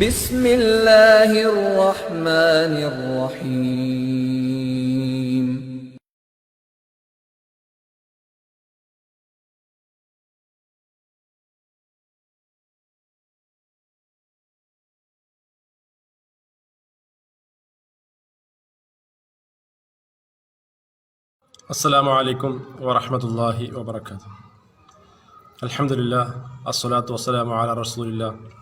بسم الله الرحمن الرحيم. السلام عليكم ورحمة الله وبركاته. الحمد لله الصلاة والسلام على رسول الله.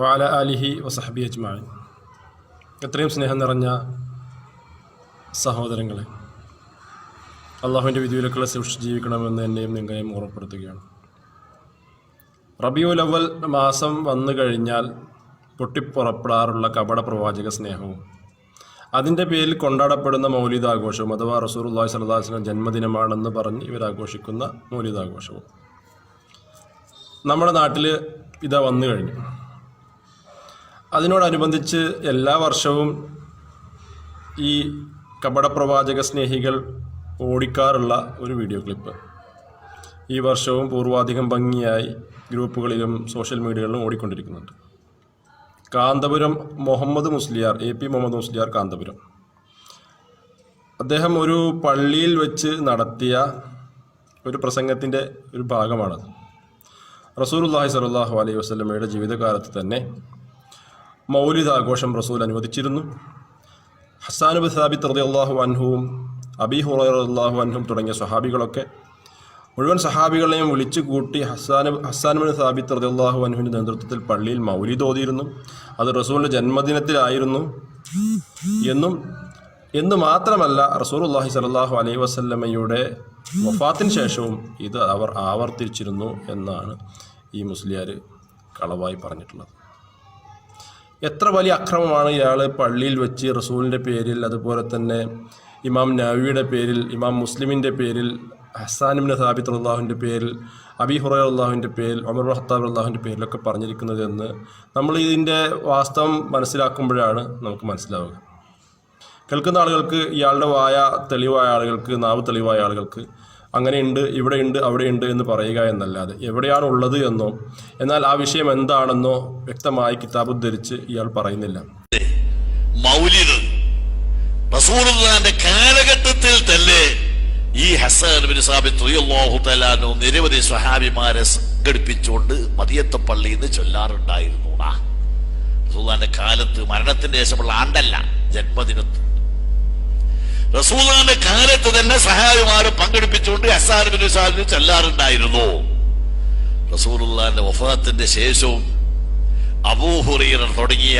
വഅല അലിഹി വസഹബി അജ്മാൻ എത്രയും സ്നേഹം നിറഞ്ഞ സഹോദരങ്ങളെ അള്ളാഹുവിന്റെ വിധിവിലക്കുള്ള സൂക്ഷിച്ച് ജീവിക്കണമെന്ന് എന്നെയും നിങ്ങളെയും ഓർമ്മപ്പെടുത്തുകയാണ്. റബിയുൽ അവൽ മാസം വന്നു കഴിഞ്ഞാൽ പൊട്ടിപ്പുറപ്പെടാറുള്ള കപട പ്രവാചക സ്നേഹവും അതിന്റെ പേരിൽ കൊണ്ടാടപ്പെടുന്ന മൗലിതാഘോഷവും അഥവാ റസൂർല്ലാഹി സലദാസിന്റെ ജന്മദിനമാണെന്ന് പറഞ്ഞ് ഇവരാഘോഷിക്കുന്ന മൗലിതാഘോഷവും നമ്മുടെ നാട്ടിൽ ഇതാ വന്നു കഴിഞ്ഞു. അതിനോടനുബന്ധിച്ച് എല്ലാ വർഷവും ഈ കപടപ്രവാചക സ്നേഹികൾ ഓടിക്കാറുള്ള ഒരു വീഡിയോ ക്ലിപ്പ്. ഈ വർഷവും പൂർവാധികം ഭംഗിയായി ഗ്രൂപ്പുകളിലും സോഷ്യൽ മീഡിയകളിലും ഓടിക്കൊണ്ടിരിക്കുന്നുണ്ട്. Kanthapuram Muhammad Musliyar A P Muhammad Musliyar Kanthapuram. അദ്ദേഹം ഒരു പള്ളിയിൽ വെച്ച് നടത്തിയ ഒരു പ്രസംഗത്തിന്റെ ഒരു ഭാഗമാണത്. റസൂലുല്ലാഹി സ്വല്ലല്ലാഹു അലൈഹി വസ്ലമയുടെ ജീവിതകാലത്ത് തന്നെ മൗലിദ് ആഘോഷം റസൂൽ അനുവദിച്ചിരുന്നു. ഹസാനുബ് സാബിത്ത് അള്ളാഹു അൻഹുവും അബി അള്ളാഹു അൻഹും തുടങ്ങിയ സ്വഹാബികളൊക്കെ മുഴുവൻ സഹാബികളെയും വിളിച്ചു കൂട്ടി ഹസാൻ ഹസാനുബിൻ സാബിത്ത് റളിയല്ലാഹു അൻഹുവിന്റെ നേതൃത്വത്തിൽ പള്ളിയിൽ മൗലിദ് ഓതിയിരുന്നു അത് റസൂലിന്റെ ജന്മദിനത്തിലായിരുന്നു എന്നും എന്ന് മാത്രമല്ല റസൂൽ അള്ളാഹി സലാഹു അലൈഹി വസല്ലമയുടെ വഫാത്തിന് ശേഷവും ഇത് അവർ ആവർത്തിച്ചിരുന്നു എന്നാണ് ഈ മുസ്ലിയാർ കളവായി പറഞ്ഞിട്ടുള്ളത്. എത്ര വലിയ അക്രമമാണ് ഇയാൾ പള്ളിയിൽ വെച്ച് റസൂലിന്റെ പേരിൽ അതുപോലെ തന്നെ ഇമാം നവിയുടെ പേരിൽ ഇമാം മുസ്ലിമിന്റെ പേരിൽ ഹസാനിബിൻ സാബിത്ത് അള്ളാഹുവിന്റെ പേരിൽ അബി ഹുറ അള്ളാഹുവിന്റെ പേരിൽ ഒമർ ഹത്താബ് അള്ളാഹുവിന്റെ പേരിലൊക്കെ പറഞ്ഞിരിക്കുന്നത് എന്ന് നമ്മൾ ഇതിന്റെ വാസ്തവം മനസ്സിലാക്കുമ്പോഴാണ് നമുക്ക് മനസ്സിലാവുക. കേൾക്കുന്ന ആളുകൾക്ക് ഇയാളുടെ വായ തെളിവായ ആളുകൾക്ക് നാവ് തെളിവായ ആളുകൾക്ക് അങ്ങനെയുണ്ട് ഇവിടെയുണ്ട് അവിടെയുണ്ട് എന്ന് പറയുക എന്നല്ലാതെ എവിടെയാണ് ഉള്ളത് എന്നോ എന്നാൽ ആ വിഷയം എന്താണെന്നോ വ്യക്തമായി കിതാബ് ഉദ്ധരിച്ച് ഇയാൾ പറയുന്നില്ല. മൗലിദ് റസൂലുള്ളാന്റെ കാലഘട്ടത്തിൽ തന്നെ ഈ ഹസൻ ബിൻ സാബിത് റളിയല്ലാഹു തആല അൻഹു നിരവധി സ്വഹാബിമാരെ സംഘടിപ്പിച്ചുകൊണ്ട് മദിയത്തെ പള്ളിയിൽ നിന്ന് ചൊല്ലാറുണ്ടായിരുന്നു റസൂലുള്ളാന്റെ കാലത്ത് മരണത്തിന്റെ ശേഷമുള്ള ആണ്ടല്ല ജന്മദിനത്ത്. റസൂലുള്ളാന്റെ കാലത്ത് തന്നെ സഹാബിമാരെ പങ്കെടുപ്പിച്ചുകൊണ്ട് ഹസാൻ ബിൻ സാബിത്ത് ചൊല്ലാറുണ്ടായിരുന്നു റസൂലുള്ളാന്റെ വഫാത്തിന്റെ ശേഷവും അബൂഹുറൈറ തുടങ്ങിയ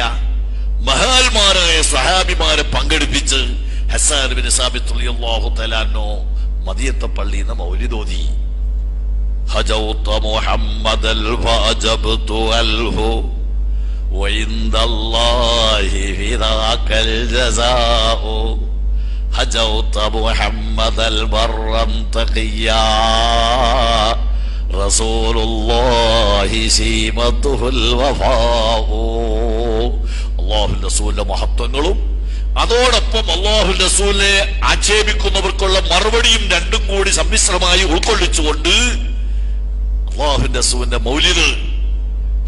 മഹാന്മാരായ സഹാബിമാരെ പങ്കെടുപ്പിച്ച് ഹസാൻ ബിൻ സാബിത്ത് റളിയല്ലാഹു തആലാനോ മദിയത്തെ പള്ളിയിൽ നിന്ന് മൗലിദോതി هجوت محمدا فأجبت أله وعند الله في ذاك الجزاء هجوت محمدا برا تقيا رسول الله سيمته الوفاء അള്ളാഹു റസൂലിന്റെ മഹത്വങ്ങളും അതോടൊപ്പം അള്ളാഹു റസൂലിനെ ആക്ഷേപിക്കുന്നവർക്കുള്ള മറുപടിയും രണ്ടും കൂടി സമ്മിശ്രമായി ഉൾക്കൊള്ളിച്ചുകൊണ്ട് അള്ളാഹു റസൂലിന്റെ മൗലിദ്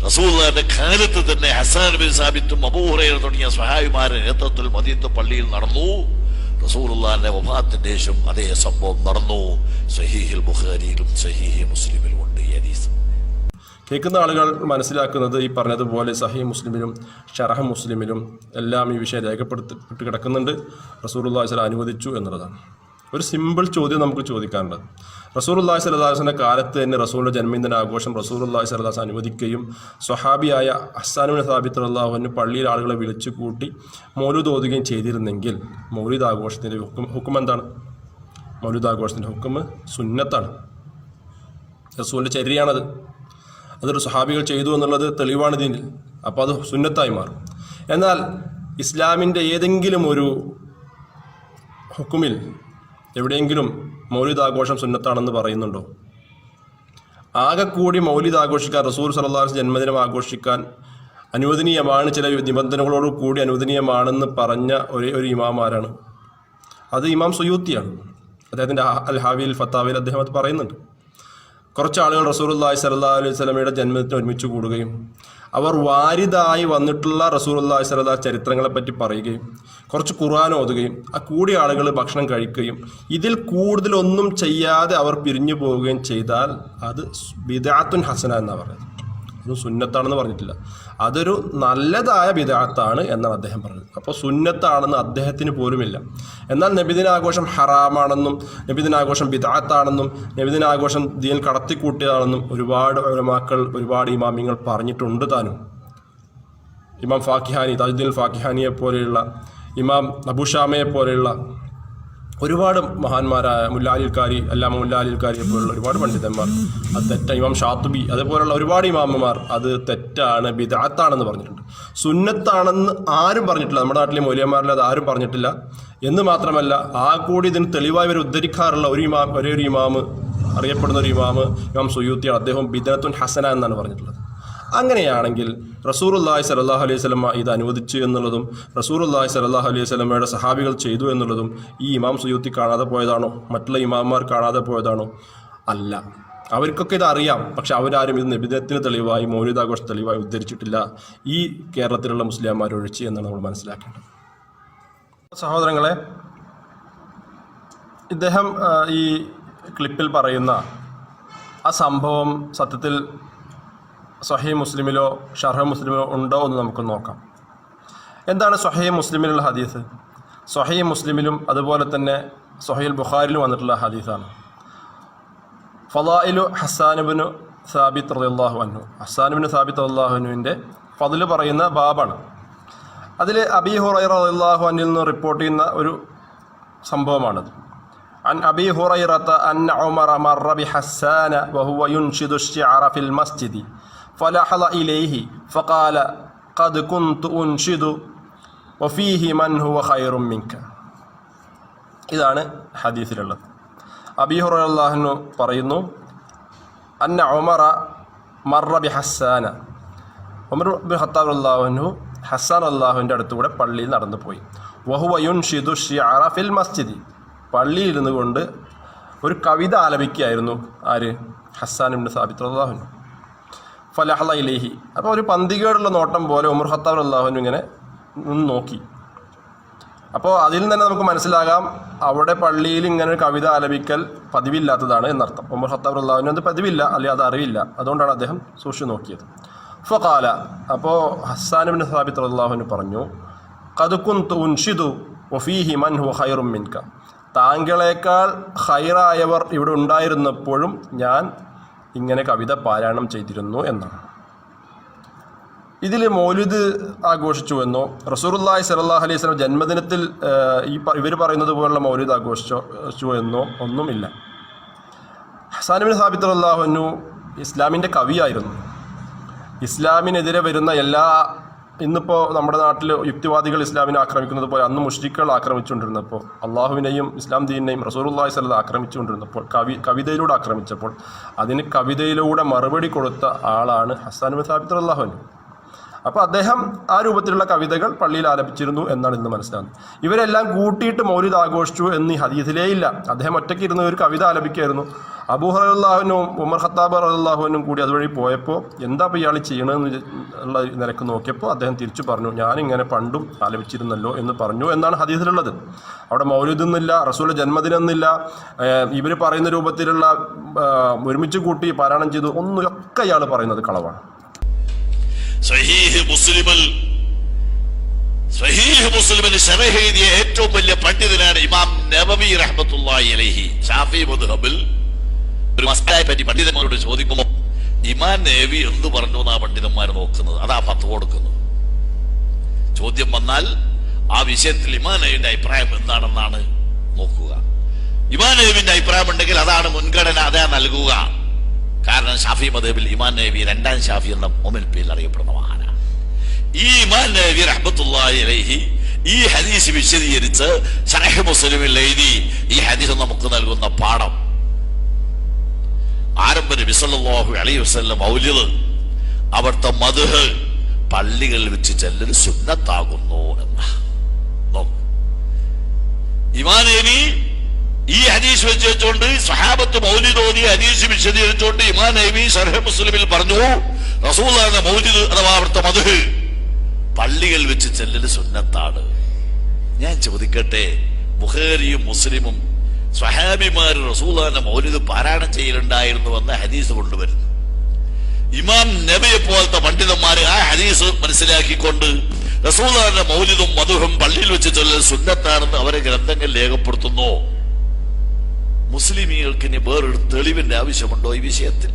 റസൂലിന്റെ കാലത്ത് തന്നെ ഹസാൻ ബിൻ സാബിത്തും അബൂഹുറൈറ തുടങ്ങിയ സഹായിമാരുടെ നേതൃത്വത്തിൽ മദീനത്തെ പള്ളിയിൽ നടന്നു റസൂലുള്ളാന്റെ വഫാത്തിന്റെ ശേഷം അതേ സംഭവം നടന്നു. സഹീഹിൽ ബുഖാരിയിലും സഹീഹി മുസ്ലിമിലും ഉണ്ട് ഈ ഹദീസ്. കേൾക്കുന്ന ആളുകൾ മനസ്സിലാക്കുന്നത് ഈ പറഞ്ഞതുപോലെ സഹി മുസ്ലിമിലും ഷറഹ മുസ്ലിമിലും എല്ലാം ഈ വിഷയം രേഖപ്പെടുത്തപ്പെട്ട് കിടക്കുന്നുണ്ട് റസൂർ സ്വലം അനുവദിച്ചു എന്നുള്ളതാണ്. ഒരു സിമ്പിൾ ചോദ്യം നമുക്ക് ചോദിക്കാനുണ്ട്. റസൂറുല്ലാഹി സലദാസിന്റെ കാലത്ത് തന്നെ റസൂലിന്റെ ജന്മദിന ആഘോഷം റസൂറുല്ലാഹി സലദാസ് അനുവദിക്കുകയും സ്വഹാബിയായ അസാനുബിൻ സാബിത്ത് അള്ളാഹുവിന് പള്ളിയിൽ ആളുകളെ വിളിച്ചു കൂട്ടി മൗലൂദ് ഓതുകയും ചെയ്തിരുന്നെങ്കിൽ മൗലൂദ് ആഘോഷത്തിന്റെ ഹുക്കും ഹുക്കും എന്താണ്? മൗലൂദ് ആഘോഷത്തിന്റെ ഹുക്കും സുന്നത്താണ്. റസൂലിന്റെ ചര്യയാണത് അതൊരു സ്വഹാബികൾ ചെയ്തു എന്നുള്ളത് തെളിവാണ് ഇതിൽ അപ്പോൾ അത് സുന്നത്തായി മാറും. എന്നാൽ ഇസ്ലാമിന്റെ ഏതെങ്കിലും ഒരു ഹുക്കുമിൽ എവിടെയെങ്കിലും മൗലിദ് ആഘോഷം സുന്നത്താണെന്ന് പറയുന്നുണ്ടോ? ആകെ കൂടി മൗലിദ് ആഘോഷിക്കാൻ റസൂൽ സലഹ്ലാസ് ജന്മദിനം ആഘോഷിക്കാൻ അനുവദനീയമാണ് ചില നിബന്ധനകളോട് കൂടി അനുവദനീയമാണെന്ന് പറഞ്ഞ ഒരേ ഒരു ഇമാമാരാണ് അത് ഇമാം സുയൂത്തിയാണ്. അദ്ദേഹത്തിന്റെ അൽ ഹാവിൽ ഫത്താവിൽ അദ്ദേഹം അത് പറയുന്നുണ്ട്. കുറച്ച് ആളുകൾ റസൂലുള്ളാഹി സല്ലാ അലൈഹി സ്വലമയുടെ ജന്മദിനത്തിന് ഒരുമിച്ച് കൂടുകയും അവർ വാരിതായി വന്നിട്ടുള്ള റസൂലുള്ളാഹി സ്വല്ലല്ലാഹു ചരിത്രങ്ങളെ പറ്റി പറയുകയും കുറച്ച് ഖുർആൻ ഓതുകയും ആ കൂടിയ ആളുകൾ ഭക്ഷണം കഴിക്കുകയും ഇതിൽ കൂടുതലൊന്നും ചെയ്യാതെ അവർ പിരിഞ്ഞു പോവുകയും ചെയ്താൽ അത് ബിദാത്തുൻ ഹസന എന്നാണ് പറയുന്നത്. അത് സുന്നത്താണെന്ന് പറഞ്ഞിട്ടില്ല. അതൊരു നല്ലതായ വിദാത്താണ് എന്നാണ് അദ്ദേഹം പറഞ്ഞത്. അപ്പോൾ സുന്നത്താണെന്ന് അദ്ദേഹത്തിന് പോലുമില്ല. എന്നാൽ നബിദിനാഘോഷം ഹറാമാണെന്നും നബിദിനാഘോഷം വിദാത്താണെന്നും നബിദിനാഘോഷം ദീൻ കടത്തിക്കൂട്ടിയതാണെന്നും ഒരുപാട് ഉലമാക്കൾ ഒരുപാട് ഇമാമിങ്ങൾ പറഞ്ഞിട്ടുണ്ട് താനും. ഇമാം ഫാക്കിഹാനി താജുദ്ദീൻ ഫാക്കിഹാനിയെ പോലെയുള്ള ഇമാം അബുഷാമയെ പോലെയുള്ള ഒരുപാട് മഹാന്മാരായ മുല്ലാലിൽക്കാരി അല്ലാമ മുല്ലാലിൽക്കാരി പോലുള്ള ഒരുപാട് പണ്ഡിതന്മാർ അത് തെറ്റ. ഇമാം ഷാത്തുബി അതേപോലുള്ള ഒരുപാട് ഇമാമമാർ അത് തെറ്റാണ് ബിദാത്താണെന്ന് പറഞ്ഞിട്ടുണ്ട്. സുന്നത്താണെന്ന് ആരും പറഞ്ഞിട്ടില്ല. നമ്മുടെ നാട്ടിലെ മൗലിയന്മാരിൽ അത് ആരും പറഞ്ഞിട്ടില്ല. എന്ന് മാത്രമല്ല ആ കൂടി ഇതിന് തെളിവായി അവർ ഉദ്ധരിക്കാറുള്ള ഒരു ഇമാം ഒരേ ഒരു ഇമാമ് അറിയപ്പെടുന്ന ഒരു ഇമാമ് ഇമാം സുയൂത്തിയാണ് അദ്ദേഹം ബിദത്തുൻ ഹസന എന്നാണ് പറഞ്ഞിട്ടുള്ളത്. അങ്ങനെയാണെങ്കിൽ റസൂറുല്ലാഹി സലാഹു അലൈഹി സ്വലമ ഇത് അനുവദിച്ചു എന്നുള്ളതും റസൂറുല്ലാഹി സലാഹു അലൈഹി സ്വലമയുടെ സഹാബികൾ ചെയ്തു എന്നുള്ളതും ഈ ഇമാം സുയൂത്തി കാണാതെ പോയതാണോ? മറ്റുള്ള ഇമാമാർ കാണാതെ പോയതാണോ? അല്ല. അവർക്കൊക്കെ ഇത് അറിയാം. പക്ഷെ അവരാരും ഇത് നിബിധത്തിന് തെളിവായി മൗലികാഘോഷ തെളിവായി ഉദ്ധരിച്ചിട്ടില്ല. ഈ കേരളത്തിലുള്ള മുസ്ലിംമാർ ഒഴിച്ച് എന്നാണ് നമ്മൾ മനസ്സിലാക്കേണ്ടത്. സഹോദരങ്ങളെ ഇദ്ദേഹം ഈ ക്ലിപ്പിൽ പറയുന്ന ആ സംഭവം സത്യത്തിൽ സഹീ മുസ്ലിമിലോ ഷർഹ മുസ്ലിമിലോ ഉണ്ടോ എന്ന് നമുക്ക് നോക്കാം എന്താണ് സഹീ മുസ്ലിമിലുള്ള ഹദീസ് സഹീ മുസ്ലിമിലും അതുപോലെ തന്നെ സഹീൽ ബുഖാരിലും വന്നിട്ടുള്ള ഹദീസാണ് ഫലായിലു ഹസാനുബിന് സാബിത്ത് റളിയല്ലാഹു അൻഹു ഹസാനുബിന് സാബിത്ത് റളിയല്ലാഹുവിൻ്റെ ഫതില് പറയുന്ന ബാബാണ് അതിൽ അബി ഹുറൈറ റളിയല്ലാഹു അന്നിൽ നിന്ന് റിപ്പോർട്ട് ചെയ്യുന്ന ഒരു സംഭവമാണത് عن أبي هريرة أن عمر مر بحسان وهو ينشد الشعر في المسجد فلحظ إليه فقال قد كنت أنشد وفيه من هو خير منك ഇതാണ് ഹദീസിലുള്ളത് അബി ഹുറല്ലാഹുനു പറയുന്നു അന്ന ഉമറ മറ ബി ഹസ്സാന ഉമർ ബി ഖത്താബ് അള്ളാഹുനു ഹസ്സാൻ അള്ളാഹുവിൻ്റെ അടുത്തുകൂടെ പള്ളിയിൽ നടന്നു പോയി വഹുവ യുൻ ഷിദു ഷിയാറ ഫിൽ മസ്ജിദി പള്ളിയിൽ ഇരുന്നു കൊണ്ട് ഒരു കവിത ആലപിക്കുകയായിരുന്നു ആര് ഹസ്സാൻ ഇബ്നു സാബിത്ത് അള്ളാഹുനു ഫലഹല ഇലേഹി അപ്പോൾ ഒരു പന്തികയോടുള്ള നോട്ടം പോലെ ഉമർ ഖത്താബ് അള്ളാഹുനു ഇങ്ങനെ നിന്ന് നോക്കി. അപ്പോൾ അതിൽ തന്നെ നമുക്ക് മനസ്സിലാകാം അവിടെ പള്ളിയിൽ ഇങ്ങനെ ഒരു കവിത ആലപിക്കൽ പതിവില്ലാത്തതാണ് എന്നർത്ഥം. ഉമർ ഖത്താബ് അള്ളാഹുവിന് അത് പതിവില്ല അല്ലെങ്കിൽ അത് അറിവില്ല. അതുകൊണ്ടാണ് അദ്ദേഹം സൂക്ഷിച്ചു നോക്കിയത്. ഫകാല അപ്പോൾ ഹസ്സാനുബിൻ സാബിത്ത് അള്ളാഹുവിന് പറഞ്ഞു കതുക്കുൻ ഉൻഷിദു വഫീഹി മൻ ഹു ഹൈറും മിൻക. താങ്കളേക്കാൾ ഹൈറായവർ ഇവിടെ ഉണ്ടായിരുന്നപ്പോഴും ഞാൻ ഇങ്ങനെ കവിത പാരായണം ചെയ്തിരുന്നു എന്നാണ് ഇതിൽ മൗലിദ് ആഘോഷിച്ചുവെന്നോ റസൂറുല്ലാഹി സലാഹ് അലൈഹി സ്വലം ജന്മദിനത്തിൽ ഈ ഇവർ പറയുന്നത് പോലുള്ള മൗലിദ് ആഘോഷിച്ചു എന്നോ ഒന്നുമില്ല ഹസാനുബിൻ സാബിത്ത് അള്ളാഹുനു ഇസ്ലാമിന്റെ കവിയായിരുന്നു. ഇസ്ലാമിനെതിരെ വരുന്ന എല്ലാ ഇന്നിപ്പോൾ നമ്മുടെ നാട്ടിൽ യുക്തിവാദികൾ ഇസ്ലാമിനെ ആക്രമിക്കുന്നത് പോലെ അന്ന് മുഷ്രിഖുകൾ ആക്രമിച്ചുകൊണ്ടിരുന്നപ്പോൾ അള്ളാഹുവിനെയും ഇസ്ലാം ദീനെയും റസൂറുല്ലാഹി സ്വലത് ആക്രമിച്ചുകൊണ്ടിരുന്നപ്പോൾ കവി കവിതയിലൂടെ ആക്രമിച്ചപ്പോൾ അതിന് കവിതയിലൂടെ മറുപടി കൊടുത്ത ആളാണ് ഹസാൻ സാബിത്ത് അള്ളാഹുനു അപ്പോൾ അദ്ദേഹം ആ രൂപത്തിലുള്ള കവിതകൾ പള്ളിയിൽ ആലപിച്ചിരുന്നു എന്നാണ് ഇന്ന് മനസ്സിലാകുന്നത്. ഇവരെല്ലാം കൂട്ടിയിട്ട് മൗലിദ് ആഘോഷിച്ചു എന്ന് ഹദീസിലേ ഇല്ല അദ്ദേഹം ഒറ്റയ്ക്ക് ഇരുന്ന് ഒരു കവിത ആലപിക്കായിരുന്നു അബൂഹറുല്ലാഹുനും ഉമർ ഖത്താബ് അള്ളാഹുവിനും കൂടി അതുവഴി പോയപ്പോൾ എന്താ ഇയാൾ ചെയ്യണമെന്ന് ഉള്ള നിലയ്ക്ക് നോക്കിയപ്പോൾ അദ്ദേഹം തിരിച്ചു പറഞ്ഞു ഞാനിങ്ങനെ പണ്ടും ആലപിച്ചിരുന്നല്ലോ എന്ന് പറഞ്ഞു എന്നാണ് ഹദീസിലുള്ളത്. അവിടെ മൗലിദ് എന്നില്ല റസൂൽ ജന്മദിനം എന്നില്ല ഇവർ പറയുന്ന രൂപത്തിലുള്ള ഒരുമിച്ച് കൂട്ടി പാരായണം ചെയ്തു ഒന്നും ഒക്കെ ഇയാൾ പറയുന്നത് കളവാണ്. ഏറ്റവും വലിയ പണ്ഡിതനാണ് ഇമാം നബവി റഹ്മത്തുള്ളാഹി അലൈഹി. ഷാഫി മുദ്ഹബിൽ ഒരു മസ്തായെ പറ്റി പണ്ഡിതന്മാരോട് ചോദിക്കുമ്പോൾ ഇമാൻ നേവി എന്ത് പറഞ്ഞു എന്നാ പണ്ഡിതന്മാർ നോക്കുന്നത്? അതാ പത്ത് കൊടുക്കുന്നു. ചോദ്യം വന്നാൽ ആ വിഷയത്തിൽ ഇമാൻ നേവിന്റെ അഭിപ്രായം എന്താണെന്നാണ് നോക്കുക. ഇമാൻ നേവിന്റെ അഭിപ്രായം ഉണ്ടെങ്കിൽ അതാണ് മുൻഗണന അതാ നൽകുക. കാരണം ഷാഫി മദേബിൽ ഇമാൻ നബി രണ്ടാം ഷാഫി എന്ന ഒമിൽ പേരിൽ അറിയപ്പെടുന്ന മഹാനാണ്. ഈ ഇമാൻ നബി അലൈഹി ഈ ഹദീസ് വിശദീകരിച്ച് ഷറഹ് മുസ്ലിമിൽ എഴുതി ഈ ഹദീസ് നമുക്ക് നൽകുന്ന പാഠം. ആരംഭ നബി അലൈഹി വസല്ലം മൗലിദ് അവിടുത്തെ മധുഹ് പള്ളികളിൽ വെച്ച് ചെല്ലൽ സുന്നത്താകുന്നു എന്ന. ഇമാനേനി ഈ ഹദീസ് വെച്ച് വെച്ചുകൊണ്ട് സഹാബത്ത് മൗലിദ് ഓതി ഹദീസ് വിശദീകരിച്ചുകൊണ്ട് ഇമാൻ നബി സർഹ മുസ്ലിമിൽ പറഞ്ഞു റസൂലാണ് മൗലിദ് അഥവാ അവിടുത്തെ മധു പള്ളികൾ വെച്ച് ചെല്ലല് സുന്നത്താണ്. ഞാൻ ചോദിക്കട്ടെ ബുഖാരിയും മുസ്ലിമും സ്വഹാബിമാർ റസൂലാന്റെ മൗലിദ് പാരായണം ചെയ്യലുണ്ടായിരുന്നു എന്ന ഹദീസ് കൊണ്ടുവരുന്നു. ഇമാം നബിയെ പോലത്തെ പണ്ഡിതന്മാർ ആ ഹദീസ് മനസ്സിലാക്കിക്കൊണ്ട് റസൂലാന്റെ മൗലിദും മധുഹും പള്ളിയിൽ വെച്ച് ചൊല്ലൽ സുന്നത്താണെന്ന് അവരെ ഗ്രന്ഥങ്ങൾ രേഖപ്പെടുത്തുന്നു. മുസ്ലിമീങ്ങൾക്ക് ഇനി വേറൊരു തെളിവിന്റെ ആവശ്യമുണ്ടോ ഈ വിഷയത്തിൽ?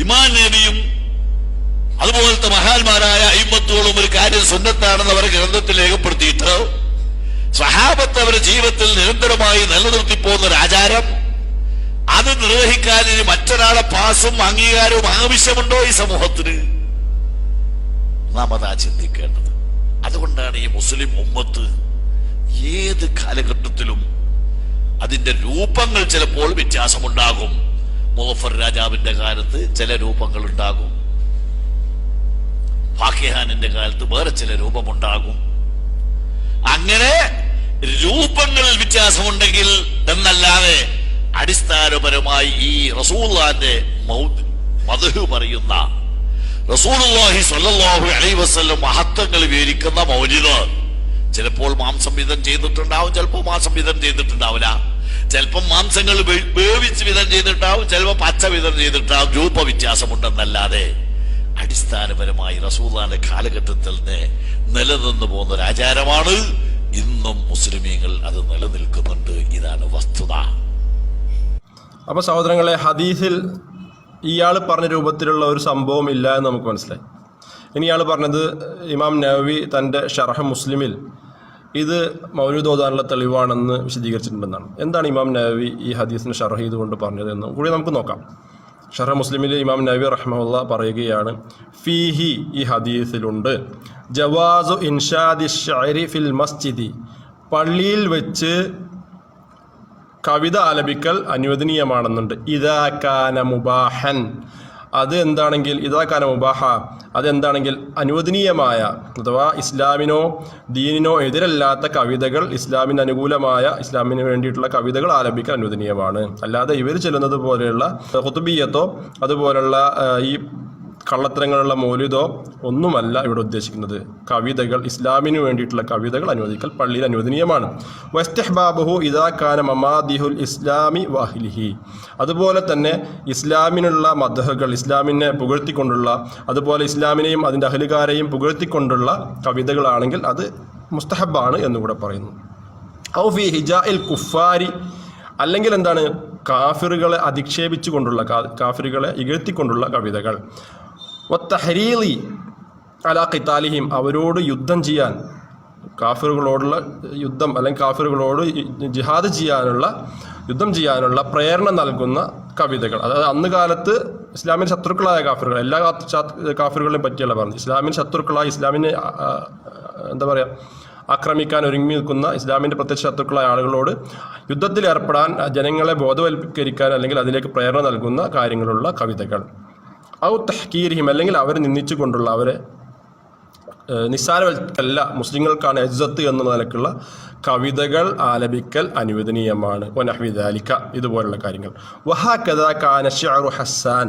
ഇമാൻ നബിയും അതുപോലത്തെ മഹാന്മാരായ അയിമത്തുകളും ഒരു കാര്യം സുന്നത്താണെന്ന് അവർ ഗ്രന്ഥത്തിൽ രേഖപ്പെടുത്തിയിട്ട് സ്വഹാബത്ത് അവരുടെ ജീവിതത്തിൽ നിരന്തരമായി നിലനിർത്തിപ്പോകുന്ന ഒരു ആചാരം. അത് നിർവഹിക്കാൻ ഇനി മറ്റൊരാളെ പാസും അംഗീകാരവും ആവശ്യമുണ്ടോ ഈ സമൂഹത്തിന്? നാം അതാ ചിന്തിക്കേണ്ടത്. അതുകൊണ്ടാണ് ഈ മുസ്ലിം ഉമ്മത്ത് ഏത് കാലഘട്ടത്തിലും അതിന്റെ രൂപങ്ങൾ ചിലപ്പോൾ വ്യത്യാസമുണ്ടാകും. മുഹഫർ രാജാവിന്റെ കാലത്ത് ചില രൂപങ്ങൾ ഉണ്ടാകും ഫാക്കിഹാനിന്റെ കാലത്ത് വേറെ ചില രൂപമുണ്ടാകും. അങ്ങനെ രൂപങ്ങളിൽ വ്യത്യാസമുണ്ടെങ്കിൽ എന്നല്ലാതെ അടിസ്ഥാനപരമായി ഈ റസൂള്ളാന്റെ മധു പറയുന്ന റസൂലുള്ളാഹി സ്വല്ലല്ലാഹു അലൈഹി വസല്ലം മഹത്വങ്ങൾ വിവരിക്കുന്ന മൗലിദ് ചിലപ്പോൾ മാംസം വിധം ചെയ്തിട്ടുണ്ടാവും ചിലപ്പോൾ മാംസം വിധം ചെയ്തിട്ടുണ്ടാവില്ല. ചിലപ്പോൾ മാംസങ്ങൾ വേവിച്ച് വിധം ചെയ്തിട്ടാവും ചിലപ്പോൾ പച്ച വിധം ചെയ്തിട്ടാവും. രൂപ വ്യത്യാസമുണ്ടെന്നല്ലാതെ അടിസ്ഥാനപരമായി റസൂദാന്റെ കാലഘട്ടത്തിൽ നിന്ന് നിലനിന്ന് പോകുന്ന ഒരു ആചാരമാണ് ഇന്നും മുസ്ലിമീങ്ങൾ അത് നിലനിൽക്കുന്നുണ്ട്. ഇതാണ് വസ്തുത. അപ്പോൾ സഹോദരങ്ങളെ ഹദീസിൽ ഇയാൾ പറഞ്ഞ രൂപത്തിലുള്ള ഒരു സംഭവം ഇല്ല എന്ന് നമുക്ക് മനസ്സിലായി. ഇനി ഇയാൾ പറഞ്ഞത് ഇമാം നവവി തന്റെ ഷർഹ മുസ്ലിമിൽ ഇത് മൗലൂദ് ഓതാനുള്ള തെളിവാണെന്ന് വിശദീകരിച്ചിട്ടുണ്ടെന്നാണ്. എന്താണ് ഇമാം നവവി ഈ ഹദീസിന് ഷർഹ ചെയ്തുകൊണ്ട് പറഞ്ഞതെന്ന് കൂടി നമുക്ക് നോക്കാം. ഷർഹ മുസ്ലിമിൽ ഇമാം നവി റഹ്മുള്ള പറയുകയാണ് ഫീഹി ഈ ഹദീസിലുണ്ട് ജവാസു ഇൻഷാദി ഷാരി ഫിൽ മസ്ജിദി പള്ളിയിൽ വെച്ച് കവിത ആലപിക്കൽ അനുവദനീയമാണെന്നുണ്ട്. ഇതാക്കാന മുബാഹൻ അത് എന്താണെങ്കിൽ ഇതാക്കാന മുബാഹ. അതെന്താണെങ്കിൽ അനുവദനീയമായ അഥവാ ഇസ്ലാമിനോ ദീനിനോ എതിരല്ലാത്ത കവിതകൾ ഇസ്ലാമിന് അനുകൂലമായ ഇസ്ലാമിന് വേണ്ടിയിട്ടുള്ള കവിതകൾ ആലപിക്കാൻ അനുവദനീയമാണ്. അല്ലാതെ ഇവർ ചെല്ലുന്നത് പോലെയുള്ള കുത്തുബിയത്തോ അതുപോലുള്ള ഈ കള്ളത്തരങ്ങളുള്ള മൗലിതോ ഒന്നുമല്ല ഇവിടെ ഉദ്ദേശിക്കുന്നത്. കവിതകൾ ഇസ്ലാമിന് വേണ്ടിയിട്ടുള്ള കവിതകൾ അനുവദിക്കൽ പള്ളിയിൽ അനുവദനീയമാണ്. വസ്തഹ്ബാബുഹു ഇതാക്കാന മമാദിഹുൽ ഇസ്ലാമി വാഹിലിഹി. അതുപോലെ തന്നെ ഇസ്ലാമിനുള്ള മദഹുകൾ ഇസ്ലാമിനെ പുകഴ്ത്തിക്കൊണ്ടുള്ള അതുപോലെ ഇസ്ലാമിനെയും അതിന്റെ അഹലുകാരെയും പുകഴ്ത്തിക്കൊണ്ടുള്ള കവിതകളാണെങ്കിൽ അത് മുസ്തഹബാണ് എന്നുകൂടെ പറയുന്നു. ഔഫി ഹിജാഇൽ കുഫാരി അല്ലെങ്കിൽ എന്താണ്? കാഫിറുകളെ അധിക്ഷേപിച്ചുകൊണ്ടുള്ള കാഫിറുകളെ ഇകഴ്ത്തിക്കൊണ്ടുള്ള കവിതകൾ. വത്തഹരീലി അലാ ഖിത്താലിഹിം അവരോട് യുദ്ധം ചെയ്യാൻ കാഫിറുകളോടുള്ള യുദ്ധം അല്ലെങ്കിൽ കാഫിറുകളോട് ജിഹാദ് ചെയ്യാനുള്ള യുദ്ധം ചെയ്യാനുള്ള പ്രേരണ നൽകുന്ന കവിതകൾ. അതായത് അന്ന് കാലത്ത് ഇസ്ലാമിന് ശത്രുക്കളായ കാഫിറുകൾ എല്ലാ കാഫിറുകളെയും പറ്റിയല്ല പറഞ്ഞു ഇസ്ലാമിന് ശത്രുക്കളായ ഇസ്ലാമിനെ എന്താ പറയുക ആക്രമിക്കാൻ ഒരുങ്ങി നിൽക്കുന്ന ഇസ്ലാമിന്റെ പ്രത്യക്ഷ ശത്രുക്കളായ ആളുകളോട് യുദ്ധത്തിൽ ഏർപ്പെടാൻ ജനങ്ങളെ ബോധവൽക്കരിക്കാൻ അല്ലെങ്കിൽ അതിലേക്ക് പ്രേരണ നൽകുന്ന കാര്യങ്ങളുള്ള കവിതകൾ. ഔ തഹ്കീരിഹിം അല്ലെങ്കിൽ അവരെ നിന്ദിച്ചുകൊണ്ടുള്ള അവരെ ഏഹ്, നിസ്സാരവൽക്കല്ല മുസ്ലിങ്ങൾക്കാണ് എജ്ജത്ത് എന്ന നിലക്കുള്ള കവിതകൾ ആലപിക്കൽ അനുവദനീയമാണ്. ഒനഹ്വിദാലിക്ക ഇതുപോലുള്ള കാര്യങ്ങൾ. വഹാ കഥ ഹസ്സാൻ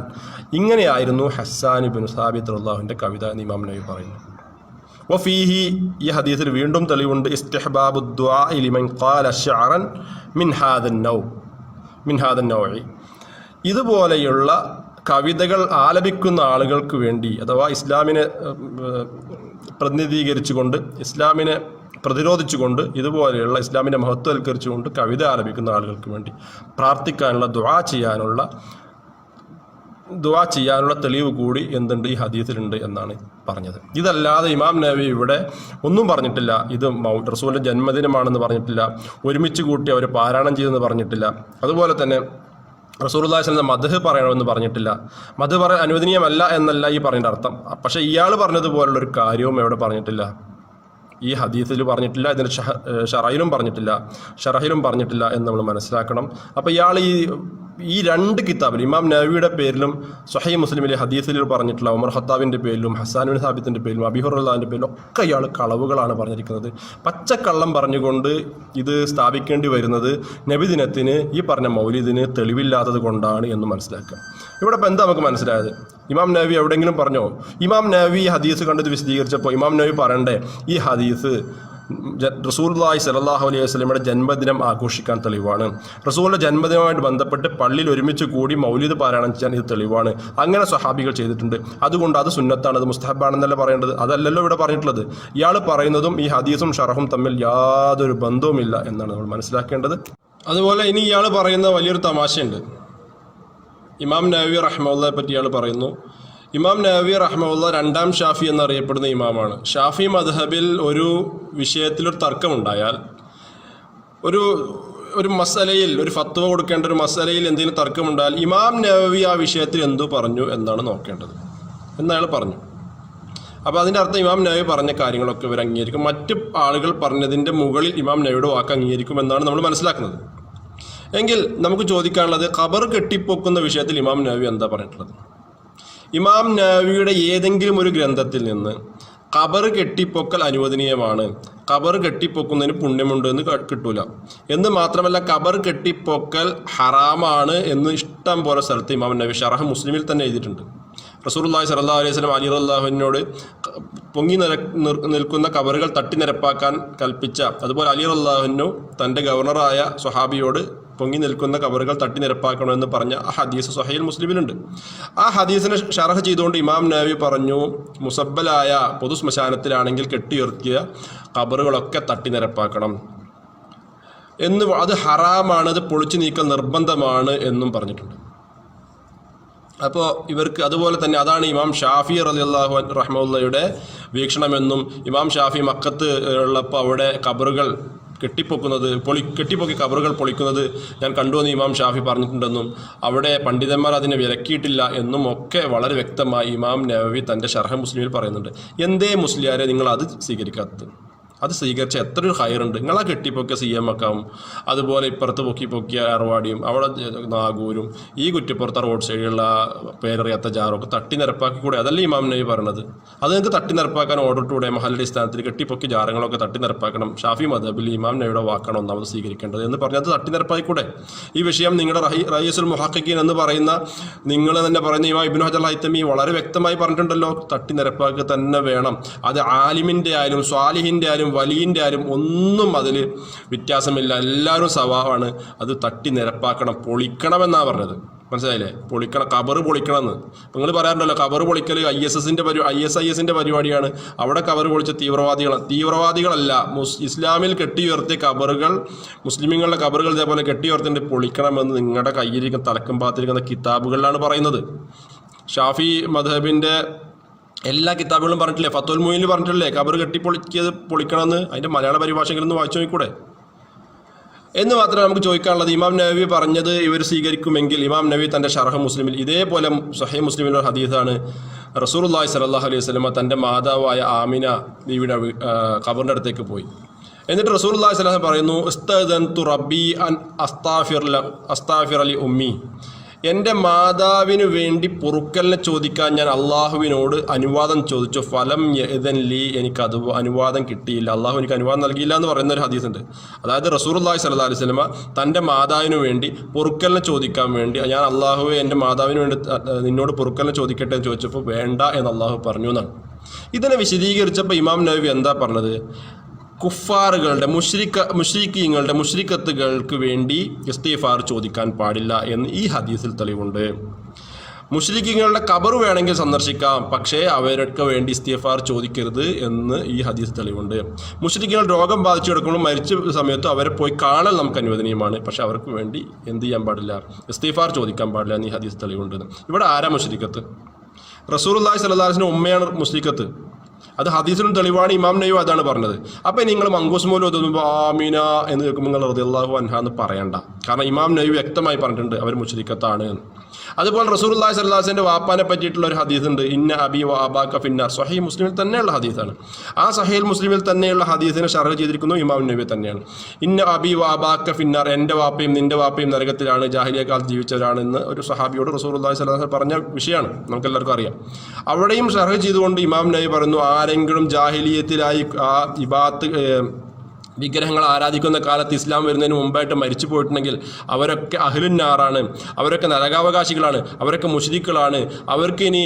ഇങ്ങനെയായിരുന്നു ഹസ്സാൻ ബിൻ സാബിത്ത് അള്ളാഹുവിന്റെ കവിത എന്ന് ഇമാം നബി പറയുന്നു. വഫീഹി ഈ ഹദീസിൽ വീണ്ടും തെളിവുണ്ട് ഇസ്തിഹ്ബാബു ദുആ ലിമൻ ഖാല ശഅറൻ മിൻ ഹാദൻ നൗ മിൻ ഹാദൻ നൗഇ. ഇതുപോലെയുള്ള കവിതകൾ ആലപിക്കുന്ന ആളുകൾക്ക് വേണ്ടി അഥവാ ഇസ്ലാമിനെ പ്രതിനിധീകരിച്ചുകൊണ്ട് ഇസ്ലാമിനെ പ്രതിരോധിച്ചുകൊണ്ട് ഇതുപോലെയുള്ള ഇസ്ലാമിനെ മഹത്വവൽക്കരിച്ചുകൊണ്ട് കവിത ആലപിക്കുന്ന ആളുകൾക്ക് വേണ്ടി പ്രാർത്ഥിക്കാനുള്ള ദുആ ചെയ്യാനുള്ള ദുആ ചെയ്യാനുള്ള തെളിവ് കൂടി എന്തുണ്ട് ഈ ഹദീസിലുണ്ട് എന്നാണ് പറഞ്ഞത്. ഇതല്ലാതെ ഇമാം നബി ഇവിടെ ഒന്നും പറഞ്ഞിട്ടില്ല. ഇത് റസൂലിന്റെ ജന്മദിനമാണെന്ന് പറഞ്ഞിട്ടില്ല. ഒരുമിച്ച് കൂട്ടി അവർ പാരായണം ചെയ്തെന്ന് പറഞ്ഞിട്ടില്ല. അതുപോലെ തന്നെ സ്വലം മധു പറയണമെന്ന് പറഞ്ഞിട്ടില്ല. മധു പറ അനുവദനീയമല്ല എന്നല്ല ഈ പറഞ്ഞ അർത്ഥം. പക്ഷേ ഇയാൾ പറഞ്ഞതുപോലുള്ള ഒരു കാര്യവും എവിടെ പറഞ്ഞിട്ടില്ല? ഈ ഹദീസിൽ പറഞ്ഞിട്ടില്ല ഇതിന്റെ ഷറയിലും പറഞ്ഞിട്ടില്ല. ഷറഹിലും പറഞ്ഞിട്ടില്ല എന്ന് നമ്മൾ മനസ്സിലാക്കണം. അപ്പോൾ ഇയാൾ ഈ ഈ രണ്ട് കിതാബിൽ ഇമാം നബിയുടെ പേരിലും സഹൈ മുസ്ലിമിലെ ഹദീസിൽ പറഞ്ഞിട്ടുള്ള ഉമർ ഹത്താബിന്റെ പേരിലും ഹസാനുൻ സാബിത്തിന്റെ പേരിലും അബിഹുറുല്ലാഹിന്റെ പേരിലും ഒക്കെ ഇയാൾ കളവുകളാണ് പറഞ്ഞിരിക്കുന്നത്. പച്ചക്കള്ളം പറഞ്ഞുകൊണ്ട് ഇത് സ്ഥാപിക്കേണ്ടി വരുന്നത് നബിദിനത്തിന് ഈ പറഞ്ഞ മൗലിദിന് തെളിവില്ലാത്തത് കൊണ്ടാണ് എന്ന് മനസ്സിലാക്കുക. ഇവിടെ ഇപ്പം എന്താ നമുക്ക് മനസ്സിലായത്? ഇമാം നബി എവിടെയെങ്കിലും പറഞ്ഞോ? ഇമാം നബി ഹദീസ് കണ്ടത് വിശദീകരിച്ചപ്പോൾ ഇമാം നബി പറയണ്ടേ ഈ ഹദീസ് റസൂൽല്ലാഹി സലാഹു അലൈഹി വസ്ലമയുടെ ജന്മദിനം ആഘോഷിക്കാൻ തെളിവാണ്. റസൂലിന്റെ ജന്മദിനവുമായിട്ട് ബന്ധപ്പെട്ട് പള്ളിയിൽ ഒരുമിച്ച് കൂടി മൗലിദ് പാരായണം ചെയ്യാൻ ഇത് തെളിവാണ്. അങ്ങനെ സ്വഹാബികൾ ചെയ്തിട്ടുണ്ട്. അതുകൊണ്ട് അത് സുന്നത്താണ് അത് മുസ്തഹബാണെന്നല്ല പറയേണ്ടത്? അതല്ലല്ലോ ഇവിടെ പറഞ്ഞിട്ടുള്ളത്. ഇയാൾ പറയുന്നതും ഈ ഹദീസും ഷറഹും തമ്മിൽ യാതൊരു ബന്ധവുമില്ല എന്നാണ് നമ്മൾ മനസ്സിലാക്കേണ്ടത്. അതുപോലെ ഇനി ഇയാൾ പറയുന്ന വലിയൊരു തമാശയുണ്ട്. ഇമാം നബി റഹ്മുള്ളയെ പറ്റി ഇയാൾ പറയുന്നു. ഇമാം നവി റഹ്മുള്ള രണ്ടാം ഷാഫി എന്നറിയപ്പെടുന്ന ഇമാമാണ്. ഷാഫി മദ്ഹബിൽ ഒരു വിഷയത്തിലൊരു തർക്കമുണ്ടായാൽ ഒരു ഒരു മസലയിൽ ഒരു ഫത്വ കൊടുക്കേണ്ട ഒരു മസലയിൽ എന്തെങ്കിലും തർക്കമുണ്ടായാൽ ഇമാം നവവി ആ വിഷയത്തിൽ എന്തു പറഞ്ഞു എന്നാണ് നോക്കേണ്ടത്. എന്നയാൾ പറഞ്ഞു. അപ്പോൾ അതിന്റെ അർത്ഥം ഇമാം നവി പറഞ്ഞ കാര്യങ്ങളൊക്കെ ഇവർ അംഗീകരിക്കും. മറ്റ് ആളുകൾ പറഞ്ഞതിന്റെ മുകളിൽ ഇമാം നവിയുടെ വാക്ക് അംഗീകരിക്കും എന്നാണ് നമ്മൾ മനസ്സിലാക്കുന്നത്. എങ്കിൽ നമുക്ക് ചോദിക്കാനുള്ളത് ഖബർ കെട്ടിപ്പൊക്കുന്ന വിഷയത്തിൽ ഇമാം നവി എന്താ പറഞ്ഞിട്ടുള്ളത്? ഇമാം നാവിയുടെ ഏതെങ്കിലും ഒരു ഗ്രന്ഥത്തിൽ നിന്ന് ഖബർ കെട്ടിപ്പൊക്കൽ അനുവദനീയമാണ്. ഖബർ കെട്ടിപ്പൊക്കുന്നതിന് പുണ്യമുണ്ട് എന്ന് കിട്ടൂല. എന്ന് മാത്രമല്ല ഖബർ കെട്ടിപ്പൊക്കൽ ഹറാമാണ് എന്ന് ഇഷ്ടം പോലെ സ്ഥലത്ത് ഇമാം നബി ഷറഹ് മുസ്ലിമിൽ തന്നെ എഴുതിയിട്ടുണ്ട്. റസൂർല്ലാഹി സല്ലാ അലൈഹി സ്വലം അലി അള്ളാഹുവിനോട് പൊങ്ങി നിര നിൽക്കുന്ന കബറുകൾ തട്ടി നിരപ്പാക്കാൻ കൽപ്പിച്ച അതുപോലെ അലി അള്ളാഹുവിനു തന്റെ ഗവർണറായ സ്വഹാബിയോട് പൊങ്ങി നിൽക്കുന്ന കബറുകൾ തട്ടി നിരപ്പാക്കണമെന്ന് പറഞ്ഞ ആ ഹദീസ് സുഹൈൽ മുസ്ലിമിലുണ്ട്. ആ ഹദീസിനെ ഷറഹ് ചെയ്തുകൊണ്ട് ഇമാം നബി പറഞ്ഞു മുസബലായ പൊതു ശ്മശാനത്തിലാണെങ്കിൽ കെട്ടിയുയർത്തിയ കബറുകളൊക്കെ തട്ടി നിരപ്പാക്കണം. എന്ന് അത് ഹറാമാണ് അത് പൊളിച്ചു നീക്കൽ നിർബന്ധമാണ് എന്നും പറഞ്ഞിട്ടുണ്ട്. അപ്പോൾ ഇവർക്ക് അതുപോലെ തന്നെ അതാണ് ഇമാം ഷാഫി റലിയല്ലാഹു റഹ്മുള്ളയുടെ വീക്ഷണമെന്നും ഇമാം ഷാഫി മക്കത്ത് ഉള്ളപ്പോൾ അവിടെ കബറുകൾ കെട്ടിപ്പൊക്കുന്നത് പൊളി കെട്ടിപ്പൊക്കി കബറുകൾ പൊളിക്കുന്നത് ഞാൻ കണ്ടുവെന്ന് ഇമാം ഷാഫി പറഞ്ഞിട്ടുണ്ടെന്നും അവിടെ പണ്ഡിതന്മാർ അതിനെ വിലക്കിയിട്ടില്ല എന്നും ഒക്കെ വളരെ വ്യക്തമായി ഇമാം നവവി തന്റെ ഷർഹ മുസ്ലിമിൽ പറയുന്നുണ്ട്. എന്തേ മുസ്ലിയാരെ നിങ്ങൾ അത് സ്വീകരിക്കാത്തത്? അത് സ്വീകരിച്ച എത്ര ഒരു ഹയറുണ്ട് നിങ്ങളാ കെട്ടിപ്പൊക്കിയ സി എം അക്കാവും അതുപോലെ ഇപ്പുറത്ത് പൊക്കി പൊക്കിയ അറവാടിയും അവിടെ നാഗൂരും ഈ കുറ്റിപ്പുറത്ത് റോഡ് സൈഡിലുള്ള പേരറിയാത്ത ജാറൊക്കെ തട്ടി നിരപ്പാക്കി കൂടെ. അതല്ലേ ഇമാം നബി പറഞ്ഞത്. അത് നിങ്ങൾക്ക് തട്ടി നിരപ്പാക്കാൻ ഓർഡർ ഇട്ടൂടെ മഹലിന്റെ സ്ഥാനത്തിൽ കെട്ടിപ്പൊക്കി ജാറങ്ങളൊക്കെ തട്ടി നിരപ്പാക്കണം. ഷാഫി മദബിൽ ഇമാം നബിയുടെ വാക്കാണ് ഒന്നാമത് സ്വീകരിക്കേണ്ടത് എന്ന് പറഞ്ഞത് തട്ടി നിരപ്പായിക്കൂടെ ഈ വിഷയം നിങ്ങളുടെ റഹി റയീസുൽ മുഹാഖിൻ എന്ന് പറയുന്ന നിങ്ങൾ തന്നെ പറയുന്ന ഇമാം ഇബിൻ ഹജർ ഹൈത്തമി വളരെ വ്യക്തമായി പറഞ്ഞിട്ടുണ്ടല്ലോ തട്ടി നിരപ്പാക്കുക തന്നെ വേണം. അത് ആലിമിന്റെ ആയാലും സ്വാലിഹിന്റെ ആയാലും വലിയന്റെ ആരും ഒന്നും അതിൽ വ്യത്യാസമില്ല. എല്ലാവരും സ്വഭാവമാണ് അത് തട്ടി നിരപ്പാക്കണം പൊളിക്കണമെന്നാണ് പറഞ്ഞത്. മനസ്സിലായില്ലേ? പൊളിക്കണം കബറ് പൊളിക്കണം എന്ന് നിങ്ങൾ പറയാറുണ്ടല്ലോ കബറ് പൊളിക്കൽ ഐ എസ് എസിന്റെ പരി ഐ എസ് ഐ എസിന്റെ പരിപാടിയാണ്. അവിടെ കബറ് പൊളിച്ച തീവ്രവാദികളാണ് തീവ്രവാദികളല്ല മുസ് ഇസ്ലാമിൽ കെട്ടിയുയർത്തിയ കബറുകൾ മുസ്ലിമുകളുടെ കബറുകൾ ഇതേപോലെ കെട്ടിയുയർത്തിന്റെ പൊളിക്കണമെന്ന് നിങ്ങളുടെ കയ്യിലിരിക്കുന്ന തലക്കും പാത്തിരിക്കുന്ന കിതാബുകളിലാണ് പറയുന്നത്. ഷാഫി മധബിന്റെ എല്ലാ കിതാബുകളും പറഞ്ഞിട്ടില്ലേ? ഫത്തോൽ മൊയിനിൽ പറഞ്ഞിട്ടില്ലേ? കബർ കെട്ടി പൊളിക്കിയത് പൊളിക്കണമെന്ന് അതിന്റെ മലയാള പരിഭാഷകളൊന്ന് വായിച്ചു നോക്കൂടെ എന്ന് മാത്രമേ നമുക്ക് ചോദിക്കാനുള്ളത്. ഇമാം നബി പറഞ്ഞത് ഇവർ സ്വീകരിക്കുമെങ്കിൽ ഇമാം നബി തന്റെ ഷർഹ മുസ്ലിമിൽ ഇതേപോലെ സഹേ മുസ്ലിമിന്റെ ഹദീസാണ്. റസൂർല്ലാഹി സലാഹു അലൈഹി സ്വലമ തന്റെ മാതാവായ ആമിന ബീവിയുടെ കബറിന്റെ അടുത്തേക്ക് പോയി. എന്നിട്ട് സ്വല്ലല്ലാഹു അലൈഹി വസല്ലം പറയുന്നു അസ്താഫിർ അസ്താഫിർ അലി ഉമ്മി. എന്റെ മാതാവിനു വേണ്ടി പൊറുക്കലിനെ ചോദിക്കാൻ ഞാൻ അള്ളാഹുവിനോട് അനുവാദം ചോദിച്ചു. ഫലം യഅ്ദൻ ലീ എനിക്ക് അത് അനുവാദം കിട്ടിയില്ല. അള്ളാഹു എനിക്ക് അനുവാദം നൽകിയില്ല എന്ന് പറയുന്ന ഒരു ഹദീസുണ്ട്. അതായത് റസൂലുള്ളാഹി സല്ലാ അലൈഹി സ്വലമ തന്റെ മാതാവിനു വേണ്ടി പൊറുക്കലിനെ ചോദിക്കാൻ വേണ്ടി ഞാൻ അള്ളാഹുവെ എന്റെ മാതാവിന് വേണ്ടി നിന്നോട് പൊറുക്കലിനെ ചോദിക്കട്ടെ എന്ന് ചോദിച്ചപ്പോൾ വേണ്ട എന്ന് അള്ളാഹു പറഞ്ഞു എന്നാണ്. ഇതിനെ വിശദീകരിച്ചപ്പോൾ ഇമാം നബി എന്താ പറഞ്ഞത്? കുഫാറുകളുടെ മുഷ്രിക്ക മുഷ്രിക്കീങ്ങളുടെ മുഷ്രിക്കത്തുകൾക്ക് വേണ്ടി ഇസ്തീഫാർ ചോദിക്കാൻ പാടില്ല എന്ന് ഈ ഹദീസിൽ തെളിവുണ്ട്. മുഷ്രിഖീങ്ങളുടെ കബർ വേണമെങ്കിൽ സന്ദർശിക്കാം പക്ഷേ അവർക്ക് വേണ്ടി ഇസ്തീഫാർ ചോദിക്കരുത് എന്ന് ഈ ഹദീസ് തെളിവുണ്ട്. മുഷ്രിഖീങ്ങൾ രോഗം ബാധിച്ചു കിടക്കുമ്പോൾ മരിച്ച സമയത്ത് അവരെ പോയി കാണൽ നമുക്ക് അനുവദനീയമാണ് പക്ഷേ അവർക്ക് വേണ്ടി എന്ത് ചെയ്യാൻ പാടില്ല? ഇസ്തീഫാർ ചോദിക്കാൻ പാടില്ല എന്ന് ഈ ഹദീസ് തെളിവുണ്ട്. ഇവിടെ ആരാ മുഷ്രിക്കത്ത്? റസൂർ അള്ളാഹി വസല്ലം ഉമ്മയാണ് മുസ്ലിക്കത്ത് അത് ഹദീസിലും തെളിവാണ് ഇമാം നയ്യോ അതാണ് പറഞ്ഞത്. അപ്പം നിങ്ങൾ മങ്കൂസ് മൂലം ഒതുമ്പോൾ ആമീന എന്ന് കേൾക്കുമ്പോൾ നിങ്ങൾ റളിയല്ലാഹു അൻഹ എന്ന് പറയണ്ട. കാരണം ഇമാം നയ്യു വ്യക്തമായി പറഞ്ഞിട്ടുണ്ട് അവർ മുസ്ലിക്കത്താണ് എന്ന്. അതുപോലെ റസൂലുള്ളാഹി സ്വല്ലല്ലാഹുവിന്റെ വാപ്പാനെ പറ്റിയിട്ടുള്ള ഒരു ഹദീസ് ഉണ്ട് ഇന്ന അബി വ അബാക്ക ഫിന്നാർ. സഹീഹ് മുസ്ലിമിൽ തന്നെയുള്ള ഹദീസാണ്. ആ സഹീൽ മുസ്ലിമിൽ തന്നെയുള്ള ഹദീസിനെ ഷർഹ ചെയ്തിരിക്കുന്നു ഇമാം നബി തന്നെയാണ്. ഇന്ന അബി വ അബാക്ക ഫിന്നാർ എന്റെ വാപ്പയും നിന്റെ വാപ്പയും നരകത്തിലാണ് ജാഹിലിയ കാലത്ത് ജീവിച്ചവരാണെന്ന് ഒരു സഹാബിയോട് റസൂലുള്ളാഹി സ്വല്ലല്ലാഹു അലൈഹി പറഞ്ഞ വിഷയമാണ്. നമുക്ക് എല്ലാവർക്കും അറിയാം. അവിടെയും ഷർഹ ചെയ്തുകൊണ്ട് ഇമാം നബി പറഞ്ഞു ആരെങ്കിലും ജാഹിലിയത്തിലായി ആ ഇബാത്ത് വിഗ്രഹങ്ങൾ ആരാധിക്കുന്ന കാലത്ത് ഇസ്ലാം വരുന്നതിന് മുമ്പായിട്ട് മരിച്ചു പോയിട്ടുണ്ടെങ്കിൽ അവരൊക്കെ അഹ്ലുന്നാറാണ്. അവരൊക്കെ നരകാവകാശികളാണ്. അവരൊക്കെ മുഷിദിക്കളാണ് അവർക്ക് ഇനി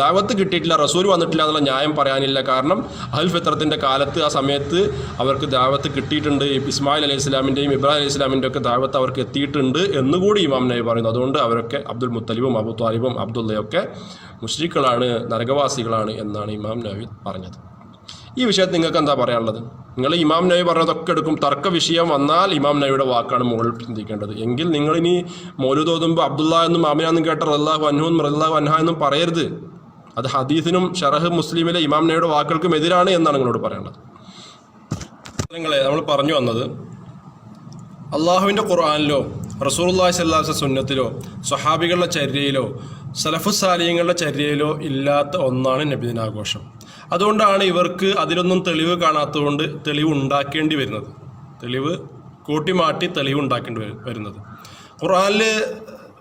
ദാവത്ത് കിട്ടിയിട്ടില്ല റസൂൽ വന്നിട്ടില്ല എന്നുള്ള ന്യായം പറയാനില്ല. കാരണം അഹുൽ ഫിത്രത്തിന്റെ കാലത്ത് ആ സമയത്ത് അവർക്ക് ദാവത്ത് കിട്ടിയിട്ടുണ്ട്. ഇസ്മായിൽ അലൈഹി ഇസ്ലാമിന്റെയും ഇബ്രാഹിം അലൈഹി ഇസ്ലാമിന്റെ ഒക്കെ ദാവത്ത് അവർക്ക് എത്തിയിട്ടുണ്ട് എന്നുകൂടി ഇമാം നബി പറയുന്നു. അതുകൊണ്ട് അവരൊക്കെ അബ്ദുൽ മുത്തലിബും അബു താലിബും അബ്ദുള്ളയൊക്കെ മുഷ്രിക്കുകളാണ് നരകവാസികളാണ് എന്നാണ് ഇമാം നബി പറഞ്ഞത്. ഈ വിഷയത്തിൽ നിങ്ങൾക്ക് എന്താ പറയാനുള്ളത്? നിങ്ങൾ ഇമാം നബി പറഞ്ഞതൊക്കെ എടുക്കും. തർക്ക വിഷയം വന്നാൽ ഇമാം നബിയുടെ വാക്കാണ് മുകളിൽ ചിന്തിക്കേണ്ടത്. എങ്കിൽ നിങ്ങൾ ഇനി മൗലൂദ് ഓതുമ്പോൾ അബ്ദുള്ള എന്നും മാമിന എന്നും കേട്ട റല്ലാഹു അൻഹും റല്ലാഹു അൻഹ എന്നും പറയരുത്. അത് ഹദീസിനും ഷറഹ് മുസ്ലിമിലെ ഇമാം നബിയുടെ വാക്കുകൾക്കും എതിരാണ് എന്നാണ് നിങ്ങളോട് പറയേണ്ടത്. നിങ്ങളെ നമ്മൾ പറഞ്ഞു വന്നത് അള്ളാഹുവിന്റെ ഖുർആാനിലോ സ്വല്ലല്ലാഹു അലൈഹി സുന്നത്തിലോ സ്വഹാബികളുടെ ചര്യയിലോ സലഫുസാലിയങ്ങളുടെ ചര്യയിലോ ഇല്ലാത്ത ഒന്നാണ് നബിദിനാഘോഷം. അതുകൊണ്ടാണ് ഇവർക്ക് അതിലൊന്നും തെളിവ് കാണാത്തതുകൊണ്ട് തെളിവ് ഉണ്ടാക്കേണ്ടി വരുന്നത്. തെളിവ് കൂട്ടിമാറ്റി തെളിവ് ഉണ്ടാക്കേണ്ടി വരു- വരുന്നത്. ഖുർആനിൽ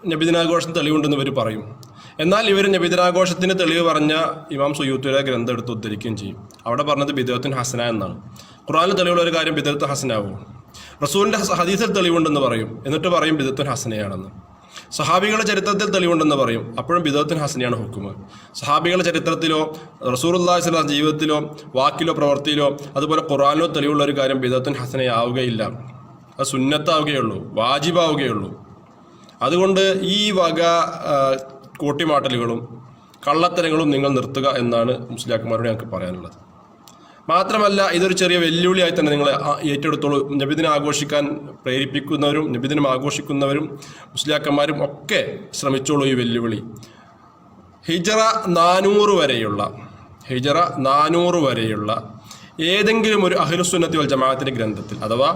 നബിദിനാഘോഷം തെളിവുണ്ടെന്ന് ഇവർ പറയും. എന്നാൽ ഇവർ നബിദിനാഘോഷത്തിന് തെളിവ് പറഞ്ഞ ഇമാം സുയൂത്തുര ഗ്രന്ഥം എടുത്ത് ഉദ്ധരിക്കുകയും ചെയ്യും. അവിടെ പറഞ്ഞത് ബിദത്തിൻ ഹസന എന്നാണ്. ഖുറാനിൽ തെളിവുള്ള ഒരു കാര്യം ബിദത്ത് ഹസനാവും. റസൂലിന്റെ ഹദീസിൽ തെളിവുണ്ടെന്ന് പറയും. എന്നിട്ട് പറയും ബിദത്തുൻ ഹസനയാണെന്ന്. സഹാബികളുടെ ചരിത്രത്തിൽ തെളിവുണ്ടെന്ന് പറയും. അപ്പോഴും ബിദത്തുൻ ഹസനിയാണ് ഹുക്കുമ്. സഹാബികളുടെ ചരിത്രത്തിലോ റസൂറുല്ലാഹി സ്വലാം ജീവിതത്തിലോ വാക്കിലോ പ്രവൃത്തിയിലോ അതുപോലെ ഖുറാനിലോ തെളിവുള്ള ഒരു കാര്യം ബിദത്തിൻ ഹസനയാവുകയില്ല അത് സുന്നത്താവുകയുള്ളൂ വാജിബാവുകയുള്ളൂ. അതുകൊണ്ട് ഈ വക കൂട്ടിമാട്ടലുകളും കള്ളത്തരങ്ങളും നിങ്ങൾ നിർത്തുക എന്നാണ് മുസ്ലിയാക്കന്മാരോട് ഞങ്ങൾക്ക് പറയാനുള്ളത്. മാത്രമല്ല ഇതൊരു ചെറിയ വെല്ലുവിളിയായി തന്നെ നിങ്ങൾ ഏറ്റെടുത്തോളൂ. നബിദിനം ആഘോഷിക്കാൻ പ്രേരിപ്പിക്കുന്നവരും നബിദിനം ആഘോഷിക്കുന്നവരും മുസ്ലിയാക്കന്മാരും ഒക്കെ ശ്രമിച്ചോളൂ ഈ വെല്ലുവിളി. ഹിജറ നാനൂറ് വരെയുള്ള ഹിജറ നാനൂറ് വരെയുള്ള ഏതെങ്കിലും ഒരു അഹിലുസുന്നത്തി വൽ ജമാഅത്തിന്റെ ഗ്രന്ഥത്തിൽ അഥവാ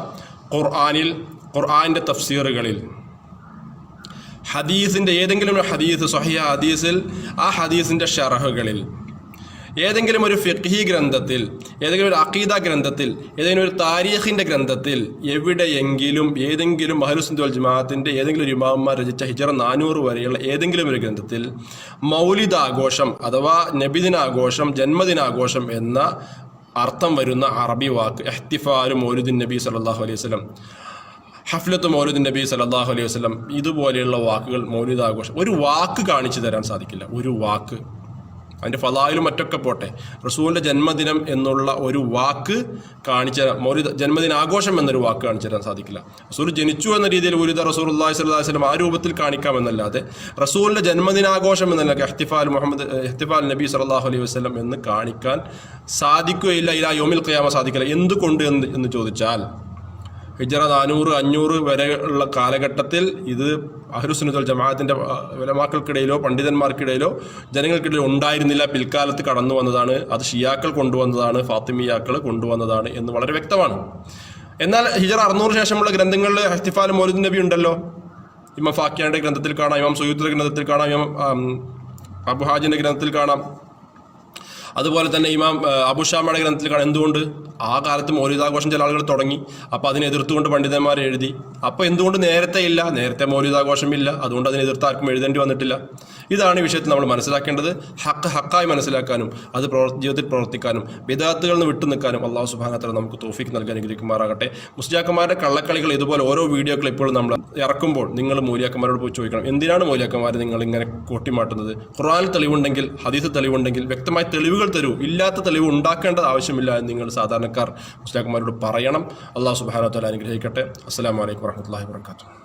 ഖുർആാനിൽ ഖുർആന്റെ തഫ്സീറുകളിൽ ഹദീസിന്റെ ഏതെങ്കിലും ഒരു ഹദീസ് സഹിയ ഹദീസിൽ ആ ഹദീസിന്റെ ഷറഹുകളിൽ ഏതെങ്കിലും ഒരു ഫിഖി ഗ്രന്ഥത്തിൽ ഏതെങ്കിലും ഒരു അഖീദ ഗ്രന്ഥത്തിൽ ഏതെങ്കിലും ഒരു താരീഖിന്റെ ഗ്രന്ഥത്തിൽ എവിടെയെങ്കിലും ഏതെങ്കിലും മഹലുസുന്ദു വൽ ജമാഅത്തിന്റെ ഏതെങ്കിലും ഒരു ഇമാമന്മാർ രചിച്ച ഹിജറ നാനൂറ് വരെയുള്ള ഏതെങ്കിലും ഒരു ഗ്രന്ഥത്തിൽ മൗലിദാഘോഷം അഥവാ നബിദിനാഘോഷം ജന്മദിനാഘോഷം എന്ന അർത്ഥം വരുന്ന അറബി വാക്ക് എഹ്തിഫാലു മൗലുദ്ദീൻ നബി സല്ലല്ലാഹു അലൈഹി വസല്ലം ഹഫ്ലത്ത് മൗലിദ് നബി സല്ലല്ലാഹു അലൈഹി വസല്ലം ഇതുപോലെയുള്ള വാക്കുകൾ മൗലിദാഘോഷം ഒരു വാക്ക് കാണിച്ചു തരാൻ സാധിക്കില്ല. ഒരു വാക്ക് അതിന്റെ ഫലായിലും മറ്റൊക്കെ പോട്ടെ. റസൂലിന്റെ ജന്മദിനം എന്നുള്ള ഒരു വാക്ക് കാണിച്ചു തരാൻ മൗലിദ ജന്മദിനാഘോഷം എന്നൊരു വാക്ക് കാണിച്ചു തരാൻ സാധിക്കില്ല. റസൂൽ ജനിച്ചു എന്ന രീതിയിൽ ഉലിദ റസൂൽ അള്ളാഹി സ്വല്ലാ വസ്ലം ആ രൂപത്തിൽ കാണിക്കാമെന്നല്ലാതെ റസൂലിന്റെ ജന്മദിനാഘോഷം എന്നല്ല എഹ്തിഫാൽ മുഹമ്മദ് എഹ്തിഫാൽ നബി സല്ലാഹു അലൈഹി വസ്ലം എന്ന് കാണിക്കാൻ സാധിക്കുകയില്ല ഇല്ല യോമിൽ ഖിയാമ സാധിക്കില്ല. എന്തുകൊണ്ട് എന്ന് എന്ന് ചോദിച്ചാൽ ഹിജറ നാനൂറ് അഞ്ഞൂറ് വരെയുള്ള കാലഘട്ടത്തിൽ ഇത് അഹ്ലുസുന്നത്തുൽ ജമാഅത്തിന്റെ വിലമാക്കൾക്കിടയിലോ പണ്ഡിതന്മാർക്കിടയിലോ ജനങ്ങൾക്കിടയിലോ ഉണ്ടായിരുന്നില്ല. പിൽക്കാലത്ത് കടന്നു വന്നതാണ്. അത് ഷിയാക്കൾ കൊണ്ടുവന്നതാണ് ഫാത്തിമിയാക്കൾ കൊണ്ടുവന്നതാണ് എന്ന് വളരെ വ്യക്തമാണ്. എന്നാൽ ഹിജറ അറുന്നൂറ് ശേഷമുള്ള ഗ്രന്ഥങ്ങളിൽ ഹസ്തിഫാൽ മൗലിദ് നബി ഉണ്ടല്ലോ? ഇമാം ഫാക്കിയാന്റെ ഗ്രന്ഥത്തിൽ കാണാം ഇമാം സുയൂത്തിന്റെ ഗ്രന്ഥത്തിൽ കാണാം ഇമാം അബുഹാജിന്റെ ഗ്രന്ഥത്തിൽ കാണാം. അതുപോലെ തന്നെ ഇമാം അബുഷാമയുടെ ഗ്രന്ഥത്തിൽ കാണാം. എന്തുകൊണ്ട്? ആ കാലത്ത് മൗലിതാഘോഷം ചില ആളുകൾ തുടങ്ങി. അപ്പോൾ അതിനെ എതിർത്തുകൊണ്ട് പണ്ഡിതന്മാർ എഴുതി. അപ്പോൾ എന്തുകൊണ്ട് നേരത്തെ ഇല്ല? നേരത്തെ മൗലിതാഘോഷം ഇല്ല അതുകൊണ്ട് അതിനെ എതിർത്ത് ആർക്കും എഴുതേണ്ടി വന്നിട്ടില്ല. ഇതാണ് ഈ വിഷയത്തിൽ നമ്മൾ മനസ്സിലാക്കേണ്ടത്. ഹക്ക് ഹക്കായി മനസ്സിലാക്കാനും അത് പ്രവർ ജീവിതത്തിൽ പ്രവർത്തിക്കാനും വിദാത്തുകളിൽ നിന്ന് വിട്ടു നിൽക്കാനും അള്ളാഹു സുബാനത്തല നമുക്ക് തോഫിക്ക് നൽകാൻ അനുഗ്രഹിക്കുമാറാകട്ടെ. മുസ്ലിയാക്കന്മാരുടെ കള്ളക്കളികൾ ഇതുപോലെ ഓരോ വീഡിയോ ക്ലിപ്പുകളും നമ്മൾ ഇറക്കുമ്പോൾ നിങ്ങൾ മൂലിയാക്കന്മാരോട് പോയി ചോദിക്കണം എന്തിനാണ് മൂലിയാക്കന്മാർ നിങ്ങൾ ഇങ്ങനെ കൂട്ടിമാട്ടുന്നത്? ഖുറാനിൽ തെളിവുണ്ടെങ്കിൽ ഹദീസ് തെളിവുണ്ടെങ്കിൽ വ്യക്തമായ തെളിവുകൾ തരൂ. ഇല്ലാത്ത തെളിവ് ഉണ്ടാക്കേണ്ടത് ആവശ്യമില്ല എന്ന് നിങ്ങൾ സാധാരണക്കാർ മുസ്ലിയാക്കന്മാരോട് പറയണം. അള്ളാഹു സുബാന തല അനുഗ്രഹിക്കട്ടെ. അസ്സാം വലൈക്കും വരഹമുല്ലാ വാത്തു